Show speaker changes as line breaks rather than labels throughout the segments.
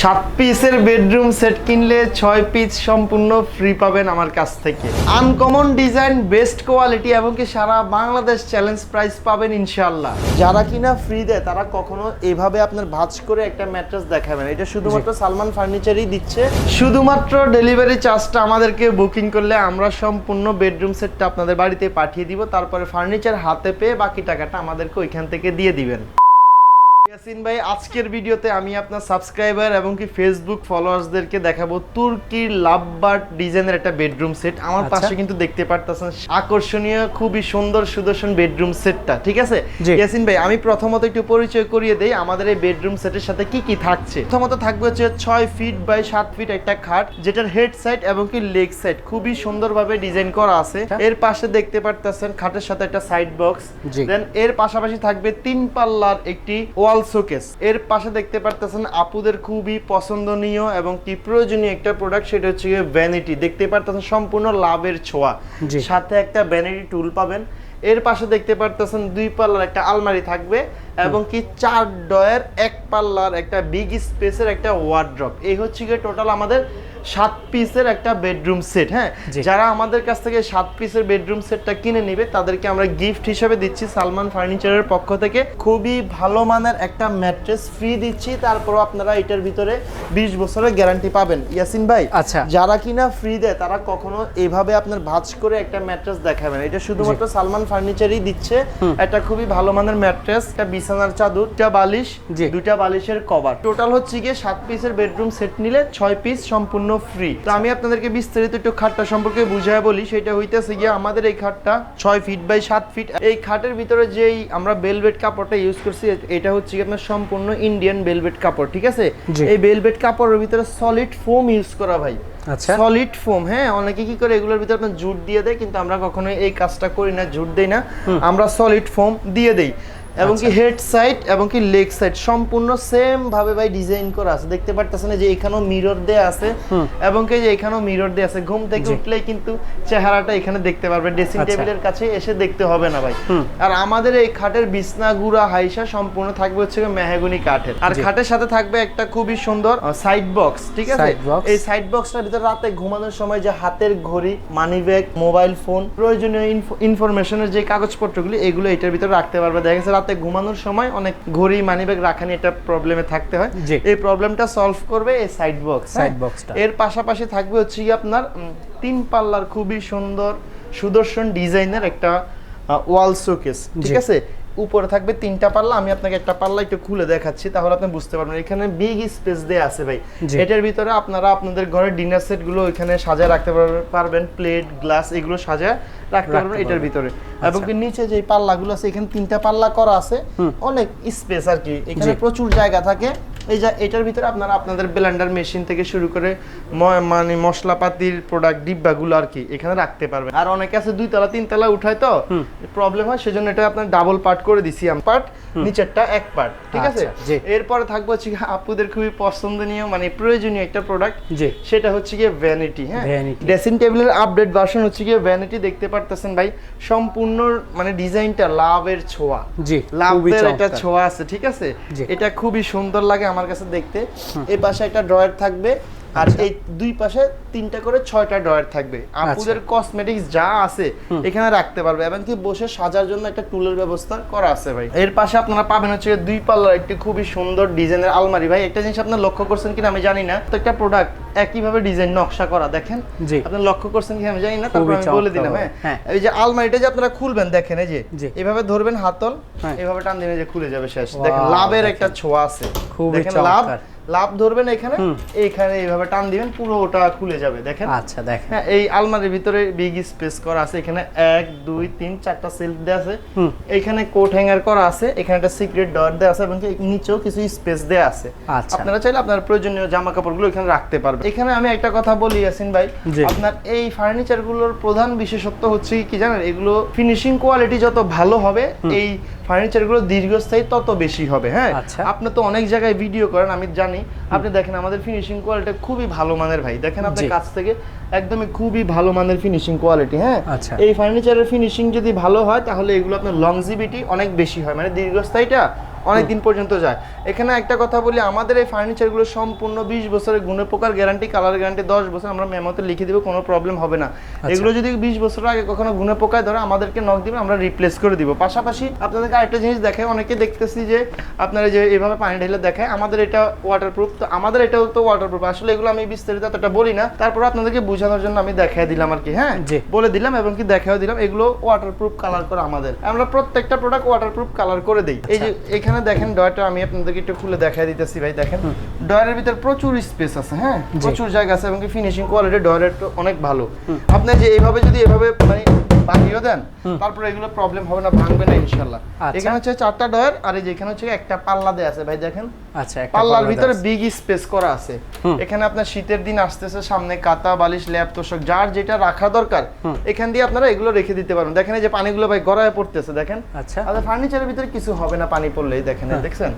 সাত পিসের bedroom set কিনলে ছয় পিস সম্পূর্ণ ফ্রি পাবেন আমার কাছ থেকে। আনকমন ডিজাইন বেস্ট কোয়ালিটি এবং কি সারা বাংলাদেশ চ্যালেঞ্জ প্রাইস পাবেন ইনশাল্লাহ যারা কিনা ফ্রি দেয় তারা কখনো এভাবে আপনার ভাজ করে একটা ম্যাট্রেস দেখাবেন এটা শুধুমাত্র সালমান ফার্নিচারই দিচ্ছে। শুধুমাত্র ডেলিভারি চার্জটা আমাদেরকে বুকিং করলে আমরা সম্পূর্ণ বেডরুম সেটটা আপনাদের বাড়িতে পাঠিয়ে দিব। তারপরে ফার্নিচার হাতে পেয়ে বাকি টাকাটা আমাদেরকে ওইখান থেকে দিয়ে দিবেন। ইয়াসিন ভাই আজকের ভিডিওতে আমি আপনার সাবস্ক্রাইবার এবং কি ফেসবুক ফলোয়ার্সদেরকে দেখাবো তুর্কির লাভবার্ড ডিজাইনের একটা বেডরুম সেট আমার
আচ্ছা।
পাশে কিন্তু দেখতে পারতেছেন আকর্ষণীয় খুবই সুন্দর সুদর্শন বেডরুম সেটটা ঠিক আছে? ইয়াসিন ভাই আমি প্রথমত একটু পরিচয় করিয়ে দেই আমাদের এই বেডরুম সেটের সাথে কি কি থাকছে? প্রথমত থাকবে হচ্ছে ছয় ফিট বাই সাত ফিট একটা খাট যেটার হেড সাইড এবং কি লেগ সাইড খুবই সুন্দরভাবে ডিজাইন করা আছে।
আচ্ছা।
এর পাশে দেখতে পারতেছেন খাটের সাথে একটা সাইড বক্স দেন এর পাশাপাশি থাকবে তিন পাল্লার একটি ওয়াল শোকেস এর পাশে দেখতে পারতেছেন আপুদের খুবই পছন্দনীয় এবং কি প্রয়োজনীয় একটা প্রোডাক্ট সেটা হচ্ছে ভ্যানিটি দেখতে পারতেছেন সম্পূর্ণ লাভের ছোঁয়া। সাথে একটা ভ্যানিটি টুল পাবেন। এর পাশে দেখতে পারতেছেন দুই পাল্লার একটা আলমারি থাকবে এবং কি চার ডয়ের এক পাল্লার একটা বিগ স্পেসের একটা ওয়ার্ড্রপ এই হচ্ছে গিয়ে টোটাল আমাদের সাত পিসের একটা বেডরুম সেট হ্যাঁ? যারা আমাদের কাছ থেকে সাত পিসের বেডরুম সেটটা কিনে নিবে তাদেরকে আমরা গিফট হিসেবে দিচ্ছি সালমান ফার্নিচারের পক্ষ থেকে। খুবই ভালো মানের একটা ম্যাট্রেস ফ্রি দিচ্ছি তারপরও আপনারা এটার ভিতরে বিশ বছরের গ্যারান্টি পাবেন। ইয়াসিন ভাই
আচ্ছা।
যারা কিনা ফ্রি দেয় তারা কখনো এভাবে আপনার ভাঁজ করে একটা ম্যাট্রেস দেখাবেন এটা শুধুমাত্র সালমান ফার্নিচারই দিচ্ছে। একটা খুবই ভালো মানের ম্যাট্রেস একটা বিছানার চাদর একটা বালিশ
জি।
দুইটা বালিশের কভার। টোটাল হচ্ছে গিয়ে সাত পিসের বেডরুম সেট নিলে ছয় পিস সম্পূর্ণ ফ্রি তো আমি আপনাদেরকে বিস্তারিত একটু খাটটা সম্পর্কে বুঝায় বলি সেটা হইতেছে গিয়ে আমাদের এই খাটটা ছয় ফিট বাই সাত ফিট এই খাটের ভিতরে যেই আমরা বেলভেট কাপড়টা ইউজ করছি এটা হচ্ছে গিয়ে আপনার সম্পূর্ণ ইন্ডিয়ান বেলভেট কাপড় ঠিক আছে? এই বেলভেট কাপড়ের ভিতরে সলিড ফোম ইউজ করা ভাই।
আচ্ছা।
সলিড ফোম হ্যাঁ? অনেকে কি করে এগুলোর ভিতরে আপনার জুট দিয়ে দেয় কিন্তু আমরা কখনোই এই কাজটা করি না জুট দেই না। আমরা সলিড ফোম দিয়ে দেই। এবং কি
আচ্ছা।
হেড সাইড এবং কি লেগ সাইড সম্পূর্ণ সেম ভাবে ভাই ডিজাইন করা আছে। দেখতে পারতেছেন যে এখানেও মিরর দেয়া আছে এবং কি যে এখানেও মিরর দেয়া আছে। ঘুম থেকে
জি।
উঠলেই কিন্তু চেহারাটা এখানে দেখতে পারবে। ড্রেসিং
আচ্ছা।
টেবিলের কাছে এসে দেখতে হবে না ভাই। আর আমাদের এই খাটের বিছনা গুড়া হাইসা সম্পূর্ণ থাকবে হচ্ছে মেহাগুনি কাঠের। আর খাটের সাথে থাকবে একটা খুবই সুন্দর সাইড বক্স ঠিক আছে? এই সাইড বক্সটার ভিতরে রাতে ঘুমানোর সময় যে হাতের ঘড়ি মানি ব্যাগ মোবাইল ফোন প্রয়োজনীয় ইনফরমেশনের যে কাগজপত্রগুলি এগুলো এটার ভিতরে রাখতে পারবে। দেখা গেছে রাতে ঘুমানোর সময় অনেক ঘড়ি মানি ব্যাগ রাখা নিয়ে একটা প্রবলেমে থাকতে হয়।
যে
এই প্রবলেমটা সলভ করবে এই সাইড বক্স
সাইড বক্সটা
এর পাশাপাশি থাকবে হচ্ছে কি আপনার তিন পাল্লার খুবই সুন্দর সুদর্শন ডিজাইনের একটা ওয়াল শোকেস ঠিক আছে? উপরে থাকবে তিনটা পাল্লা আমি আপনাকে একটা পাল্লা একটু খুলে দেখাচ্ছি তাহলে আপনি বুঝতে পারবেন। এখানে বিগ স্পেস দেয়া আছে ভাই। এটার ভিতরে আপনারা আপনাদের ঘরের ডিনার সেটগুলো ওইখানে সাজায় রাখতে পারবে- পারবেন প্লেট গ্লাস এগুলো সাজায় রাখতে পারবেন এটার ভিতরে। এবং কি নিচে যে পাল্লাগুলো আছে এখানে তিনটা পাল্লা করা আছে অনেক স্পেস আর কি। এখানে প্রচুর জায়গা থাকে। এই যে এটার ভিতরে আপনারা আপনাদের ব্লেন্ডার মেশিন থেকে শুরু করে মানে মশলাপাতির প্রোডাক্ট ডিব্বাগুলো আর কি এখানে রাখতে পারবেন। আর অনেকে আছে দুই তলা তিন তলা উঠায় তো প্রবলেম হয় সেজন্য এটা আপনার ডাবল পার্ট করে দিছি আমি। পার্ট নিচেরটা এক পার্ট ঠিক আছে?
আচ্ছা,
এরপরে থাকবে হচ্ছে আপুদের খুবই পছন্দনীয় মানে প্রয়োজনীয় একটা প্রোডাক্ট সেটা হচ্ছে গিয়ে ভ্যানিটি হ্যাঁ। ড্রেসিং টেবিলের আপডেট ভার্সন হচ্ছে গিয়ে ভ্যানিটি দেখতে পারতেছেন ভাই সম্পূর্ণ মানে ডিজাইনটা লাভের ছোঁয়া। লাভের একটা ছোঁয়া আছে ঠিক আছে। এটা খুবই সুন্দর লাগে আমার কাছে দেখতে। এই পাশে একটা ড্রয়ার থাকবে। আর
আচ্ছা।
এই দুই পাশে তিনটা করে ছয়টা ড্রয়ার থাকবে আপুদের কসমেটিক্স যা আছে এখানে রাখতে পারবে এবং কি বসে সাজার জন্য একটা টুলের ব্যবস্থা করা আছে ভাই এর পাশে আপনারা পাবেন হচ্ছে দুই পাল্লার একটি খুবই সুন্দর ডিজাইনের আলমারি ভাই একটা জিনিস আপনারা লক্ষ্য করছেন কিনা আমি জানি না তো একটা প্রোডাক্ট একইভাবে ডিজাইন নকশা করা দেখেন। আপনি লক্ষ্য করছেন কি আমি জানি না তারপর আমি বলে দিলাম। হ্যাঁ
হ্যাঁ।
এই যে আলমারিটা যে আপনারা খুলবেন দেখেন এই যে এভাবে ধরবেন হাতল
হ্যাঁ।
এভাবে টান দিলে যে খুলে যাবে শেষ দেখেন লাভের একটা ছোঁয়া আছে দেখেন লাভ। লাভ ধরবেন এখানে এইখানে এইভাবে টান দিবেন পুরো ওটা খুলে যাবে দেখেন।
আচ্ছা দেখেন।
হ্যাঁ এই আলমারির ভিতরে বিগ স্পেস করা আছে এখানে এক দুই তিন চারটা সেলফ দেওয়া আছে। এখানে কোট হ্যাঙ্গার করা আছে এখানে একটা সিক্রেট ডট দেওয়া আছে এবং নিচেও কিছু স্পেস দেওয়া আছে।
আচ্ছা।
আপনারা চাইলে আপনার প্রয়োজনীয় জামা কাপড়গুলো এখানে রাখতে পারবেন। এখানে আমি একটা কথা বলি ইয়াসিন ভাই আপনার এই ফার্নিচারগুলোর প্রধান বিশেষত্ব হচ্ছে কি জানেন এগুলো ফিনিশিং কোয়ালিটি যত ভালো হবে এই ফার্নিচারগুলো দীর্ঘস্থায়ী তত বেশি হবে হ্যাঁ।
আচ্ছা।
আপনি তো অনেক জায়গায় ভিডিও করেন আমি জানি আপনি দেখেন আমাদের ফিনিশিং কোয়ালিটি খুবই ভালো মানের ভাই। দেখেন আপনার। কাছ থেকে একদমই খুবই ভালো মানের ফিনিশিং কোয়ালিটি হ্যাঁ?
আচ্ছা।
এই ফার্নিচারের ফিনিশিং যদি ভালো হয় তাহলে এগুলো আপনার লংজিভিটি অনেক বেশি হয়। মানে দীর্ঘস্থায়ীটা অনেক দিন পর্যন্ত যায়। এখানে একটা কথা বলি আমাদের এই ফার্নিচারগুলো সম্পূর্ণ বিশ বছরের গুণে পোকার গ্যারান্টি কালার গ্যারান্টি দশ বছর আমরা মেমোতে লিখে দিব কোনো প্রবলেম হবে না। এগুলো যদি বিশ বছর আগে কখনো গুণে পোকায় ধরে আমাদেরকে নক দিবে আমরা রিপ্লেস করে দিব। পাশাপাশি আপনাদেরকে আরেকটা জিনিস দেখায় অনেকে দেখতেছি যে আপনারা যে এইভাবে পানি ঢেলে দেখায় আমাদের এটা ওয়াটারপ্রুফ তো আমাদের এটাও তো ওয়াটারপ্রুফ আসলে এগুলো আমি বিস্তারিত এতটা বলি না। তারপর আপনাদেরকে বোঝানোর জন্য আমি দেখাই দিলাম আর কি হ্যাঁ। বলে দিলাম এবং কি দেখাও দিলাম এগুলো ওয়াটারপ্রুফ কালার করা আমাদের। আমরা প্রত্যেকটা প্রোডাক্ট ওয়াটারপ্রুফ কালার করে দিই। এই যে এখানে দেখেন ডয়টা আমি আপনাদেরকে একটু খুলে দেখাই দিতেছি ভাই দেখেন। ডয়ের ভিতর প্রচুর স্পেস আছে হ্যাঁ? প্রচুর জায়গা আছে এবং ফিনিশিং কোয়ালিটি ডয়ের তো অনেক ভালো। আপনি যে এইভাবে যদি এভাবে মানে বাকিও দেন তারপরে এগুলো প্রবলেম হবে না ভাঙবে না ইনশাল্লাহ
আচ্ছা।
এখানে হচ্ছে চারটা ডয়ার আর এই যে এখানে হচ্ছে একটা পাল্লা দেয়া আছে ভাই দেখেন।
আচ্ছা
পাল্লার ভিতরে বিগ স্পেস করা আছে। এখানে আপনার শীতের দিন আসতেছে সামনে কাতা বালিশ ল্যাপ তোষক যার যেটা রাখা দরকার এখান দিয়ে আপনারা এগুলো রেখে দিতে পারেন দেখেন এই যে পানিগুলো ভাই গড়ায় পড়তেছে দেখেন।
আচ্ছা।
আচ্ছা ফার্নিচারের ভিতরে কিছু হবে না পানি পড়লেই দেখেন দেখছেন?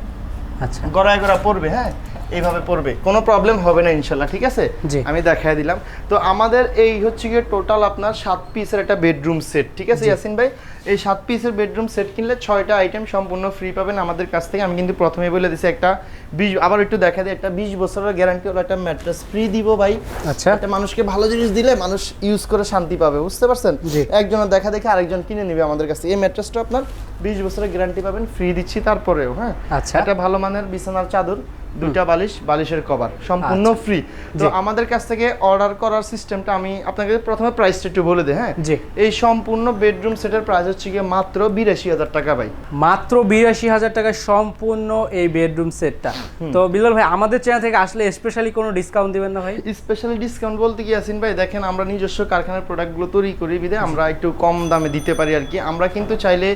আচ্ছা।
গড়ায় গড়া পড়বে হ্যাঁ? এইভাবে পড়বে। কোনো প্রবলেম হবে না ইনশাল্লাহ ঠিক আছে। আমি দেখাই দিলাম। তো আমাদের এই হচ্ছে গিয়ে টোটাল আপনার সাত পিসের একটা বেডরুম সেট ঠিক আছে ইয়াসিন ভাই? এই সাত পিসের বেডরুম সেট কিনলে ছয়টা আইটেম সম্পূর্ণ ফ্রি পাবেন আমাদের কাছ থেকে। আমি কিন্তু প্রথমে বলে দিছি একটা বিশ আবার একটু দেখা দিই একটা বিশ বছরের গ্যারান্টি হলো একটা ম্যাট্রেস ফ্রি দিব ভাই।
আচ্ছা।
একটা মানুষকে ভালো জিনিস দিলে মানুষ ইউজ করে শান্তি পাবে বুঝতে পারছেন। একজনের দেখা দেখে আরেকজন কিনে নিবে আমাদের কাছে এই ম্যাট্রেসটা আপনার বিশ বছরের গ্যারান্টি পাবেন ফ্রি দিচ্ছি তারপরেও হ্যাঁ?
আচ্ছা।
একটা ভালো মানের বিছানার চাদর। দুইটা বালিশ বালিশের কভার সম্পূর্ণ ফ্রি তো আমাদের কাছ থেকে অর্ডার করার সিস্টেমটা আমি আপনাকে প্রথমে প্রাইসটা একটু বলে দিই হ্যাঁ। এই সম্পূর্ণ বেডরুম সেটের প্রাইস হচ্ছে গিয়ে মাত্র বিরাশি হাজার টাকা ভাই।
মাত্র বিরাশি হাজার টাকা সম্পূর্ণ এই বেডরুম সেটটা তো বিলাল ভাই আমাদের চ্যানেল থেকে আসলে স্পেশালি কোনো ডিসকাউন্ট দিবেন না ভাই?
স্পেশালি ডিসকাউন্ট বলতে কি আছেন ভাই দেখেন আমরা নিজস্ব কারখানার প্রোডাক্টগুলো তৈরি করি বিদে আমরা একটু কম দামে দিতে পারি আর কি। আমরা কিন্তু চাইলে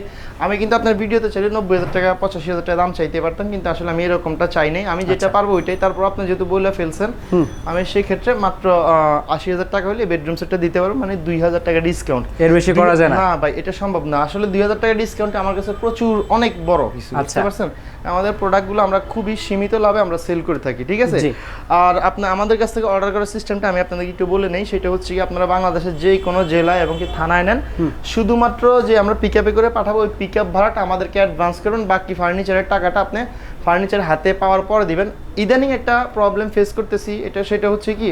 আমি কিন্তু আপনার ভিডিওতে চাইলে নব্বই হাজার টাকা পঁচাশি হাজার টাকা দাম চাইতে পারতাম কিন্তু আসলে আমি এরকমটা চাই নাই। আমি যেটা পারব ওইটাই। তারপর আপনি যেহেতু বলে ফেলছেন আমি সেই ক্ষেত্রে মাত্র আশি হাজার টাকা হলে বেডরুম সেটটা দিতে পারব মানে দুই হাজার টাকা ডিসকাউন্ট
এর বেশি করা যায় না?
ভাই এটা সম্ভব না। আসলে দুই হাজার টাকা ডিসকাউন্ট আমার কাছে প্রচুর অনেক বড় কিছু বুঝতে
আচ্ছা।
পারছেন? আমাদের প্রোডাক্টগুলো আমরা খুবই সীমিত লাভে আমরা সেল করে থাকি ঠিক আছে? আর আপনার আমাদের কাছ থেকে অর্ডার করার সিস্টেমটা আমি আপনাদেরকে একটু বলে নেই। সেটা হচ্ছে কি আপনারা বাংলাদেশের যে কোনো জেলায় এবং কি থানায় নেন। শুধুমাত্র যে আমরা পিক আপে করে পাঠাবো ওই পিক আপ ভাড়াটা আমাদেরকে অ্যাডভান্স করুন। বাকি ফার্নিচারের টাকাটা আপনি ফার্নিচার হাতে পাওয়ার পর দিবেন। ইদানিং একটা প্রবলেম ফেস করতেছি এটা সেটা হচ্ছে কি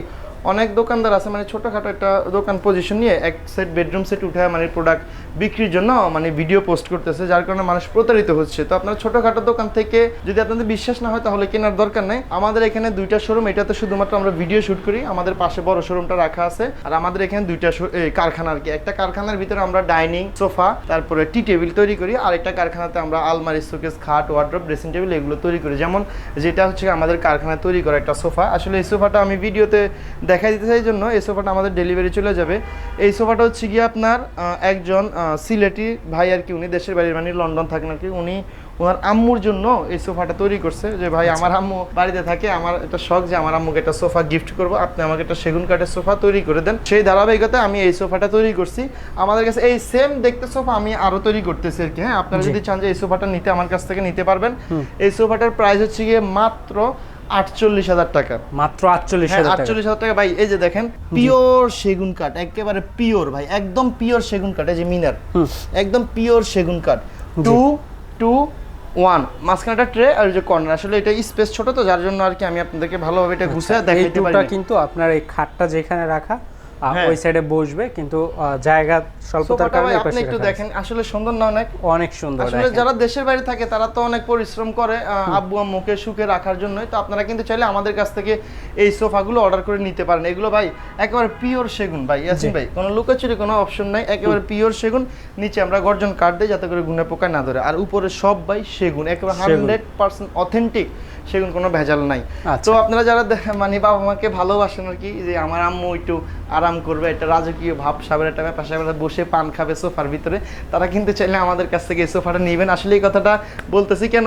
অনেক দোকানদার আছে মানে ছোটোখাটো একটা দোকান পজিশন নিয়ে এক সেট বেডরুম সেট উঠে মানে প্রোডাক্ট বিক্রির জন্য মানে ভিডিও পোস্ট করতেছে, যার কারণে মানুষ প্রতারিত হচ্ছে। তো আপনার ছোটোখাটো দোকান থেকে যদি আপনাদের বিশ্বাস না হয় তাহলে কেনার দরকার নেই। আমাদের এখানে দুইটা শোরুম এটাতে শুধুমাত্র আমরা ভিডিও শুট করি। আমাদের পাশে বড় শোরুমটা রাখা আছে। আর আমাদের এখানে দুইটা কারখানা আর কি। একটা কারখানার ভিতরে আমরা ডাইনিং সোফা তারপরে টি টেবিল তৈরি করি। আর একটা কারখানাতে আমরা আলমারি শোকেস খাট ওয়ার্ড্রপ ড্রেসিং টেবিল এগুলো তৈরি করি। যেমন যেটা হচ্ছে আমাদের কারখানায় তৈরি করা একটা সোফা আসলে এই সোফাটা আমি ভিডিওতে দেখাই দিতে চাই জন্য এই সোফাটা আমাদের ডেলিভারি চলে যাবে। এই সোফাটা হচ্ছে গিয়ে আপনার একজন সিলেটি ভাই আর কি উনি দেশের বাড়ির মানে লন্ডন থাকেন আর কি উনি ওনার আম্মুর জন্য এই সোফাটা তৈরি করছে যে ভাই আমার আম্মু বাড়িতে থাকে আমার একটা শখ যে আমার আম্মুকে একটা সোফা গিফট করব আপনি আমাকে একটা সেগুন কাঠের সোফা তৈরি করে দেন। সেই ধারাবাহিকতায় আমি এই সোফাটা তৈরি করছি। আমাদের কাছে এই সেম দেখতে সোফা আমি আরও তৈরি করতেছি আর কি হ্যাঁ? আপনারা যদি চান যে এই সোফাটা নিতে আমার কাছ থেকে নিতে পারবেন। এই সোফাটার প্রাইস হচ্ছে গিয়ে মাত্র আটচল্লিশ হাজার টাকা।
মাত্র আটচল্লিশ
হ্যাঁ
হাজার
আটচল্লিশ হাজার টাকা। ভাই এই যে দেখেন পিওর সেগুন কাঠ একেবারে পিওর ভাই একদম পিওর সেগুন কাঠ এই যে মিনার। একদম পিওর সেগুন কাঠ। Two two one. মাঝখানটা ট্রে আর যে কর্নার। আসলে এটা স্পেস ছোট তো যার জন্য আর কি আমি আপনাদেরকে ভালোভাবে এটা ঘুষে
আচ্ছা,
দেখাইতে পারি
কিন্তু আপনার এই খাটটা যেখানে রাখা। ওই সাইডে বসবে কিন্তু জায়গা স্বল্পতার কারণে
আপনি একটু দেখেন আসলে সুন্দর না অনেক?
অনেক সুন্দর
আসলে যারা দেশের বাইরে থাকে তারা তো অনেক পরিশ্রম করে আব্বু আম্মুকে সুখে রাখার জন্যই। তো আপনারা কিন্তু চাইলে আমাদের কাছ থেকে এই সোফাগুলো অর্ডার করে নিতে পারেন। এগুলো ভাই একেবারে পিওর সেগুন ভাই ইয়াসিন ভাই কোনো লুকোচুরি কোনো অপশন নাই একেবারে পিওর সেগুন। নিচে আমরা গর্জন কাঠ দিই যাতে করে গুনে পোকা না ধরে। আর উপরে সব ভাই সেগুন একেবারে। হান্ড্রেড পার্সেন্ট অথেন্টিক সেগুন কোনো ভেজাল নাই।
আচ্ছা।
তো আপনারা যারা মানে বাবা মাকে ভালোবাসেন আর কি যে আমার আম্মু একটু আরাম করবে একটা রাজকীয় ভাব সাবের একটা ব্যাপার সাবের বসে পান খাবে সোফার ভিতরে। তারা কিন্তু চাইলে আমাদের কাছ থেকে এই সোফাটা নেবেন। আসলে এই কথাটা বলতেছি কেন?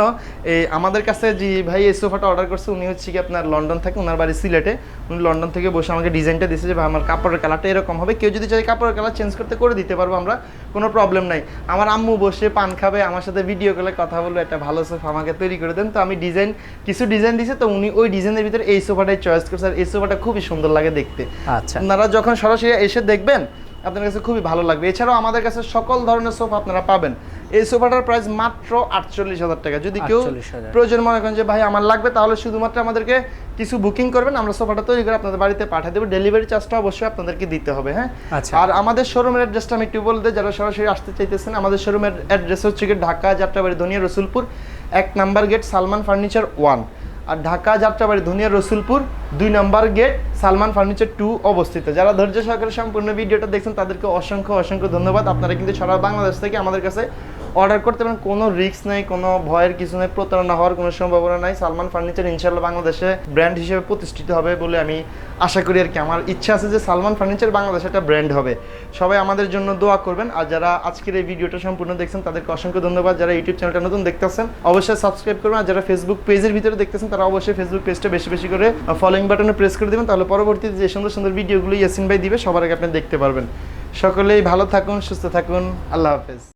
এই আমাদের কাছে যে ভাই এই সোফাটা অর্ডার করছে উনি হচ্ছে কি আপনার লন্ডন থাকে ওনার বাড়ি সিলেটে। উনি লন্ডন থেকে বসে আমাকে ডিজাইনটা দিয়েছে যে ভাই আমার কাপড়ের কালারটা এরকম হবে। কেউ যদি চাই কাপড়ের কালার চেঞ্জ করতে করে দিতে পারব আমরা। কোনো প্রবলেম নাই। আমার আম্মু বসে পান খাবে আমার সাথে ভিডিও কলে কথা বলবে একটা ভালো সোফা আমাকে তৈরি করে দেন। তো আমি ডিজাইন কিছু ডিজাইন দিয়েছে তো উনি ওই ডিজাইনের ভিতরে এই সোফাটাই চয়েস করছে। আর এই সোফাটা খুবই সুন্দর লাগে দেখতে।
আচ্ছা।
আপনারা যখন সরাসরি এসে দেখবেন আপনার কাছে খুবই ভালো লাগবে। এছাড়াও আমাদের কাছে সকল ধরনের সোফা আপনারা পাবেন। এই সোফাটার প্রাইস মাত্র আটচল্লিশ হাজার টাকা। যদি কেউ প্রয়োজন মনে করেন যে ভাই আমার লাগবে তাহলে শুধুমাত্র আমাদেরকে কিছু বুকিং করবেন। আমরা সোফাটা তৈরি করে আপনাদের বাড়িতে পাঠিয়ে দেবো। ডেলিভারি চার্জটা অবশ্যই আপনাদেরকে দিতে হবে হ্যাঁ?
আচ্ছা।
আর আমাদের শোরুমের অ্যাড্রেসটা আমি একটু বলতে যারা সরাসরি আসতে চাইতেছেন আমাদের শোরুমের অ্যাড্রেস হচ্ছে ঢাকা যাত্রাবাড়ি ধনিয়া রসুলপুর এক number gate Salman furniture one আর ঢাকা যাত্রাবাড়ি ধনিয়া রসুলপুর, দুই number gate, Salman furniture two অবস্থিত। যারা ধৈর্য সহকারে সম্পূর্ণ ভিডিওটা দেখছেন, তাদেরকে অসংখ্য অসংখ্য ধন্যবাদ। আপনারা কিন্তু সারা বাংলাদেশ থেকে আমাদের কাছে অর্ডার করতে পারেন, কোনো রিস্ক নেই, কোনো ভয়ের কিছু নেই, প্রতারণা হওয়ার কোনো সম্ভাবনা নাই। সালমান ফার্নিচার ইনশাল্লাহ বাংলাদেশে ব্র্যান্ড হিসেবে প্রতিষ্ঠিত হবে বলে আমি আশা করি আর কি। আমার ইচ্ছা আছে যে সালমান ফার্নিচার বাংলাদেশে একটা ব্র্যান্ড হবে। সবাই আমাদের জন্য দোয়া করবেন। আর যারা আজকের এই ভিডিওটা সম্পূর্ণ দেখছেন, তাদেরকে অসংখ্য ধন্যবাদ। যারা ইউটিউব চ্যানেলটা নতুন দেখতেছেন, অবশ্যই সাবস্ক্রাইব করবেন। আর যারা ফেসবুক পেজের ভিতরে দেখতেছেন, তারা অবশ্যই ফেসবুক পেজটা বেশি বেশি করে ফলোইং বাটনে প্রেস করে দেবেন। তাহলে পরবর্তীতে যে সুন্দর সুন্দর ভিডিওগুলো ইয়াসিন ভাই দিবে, সবার আগে আপনি দেখতে পারবেন। সকলেই ভালো থাকুন, সুস্থ থাকুন। আল্লাহ হাফেজ।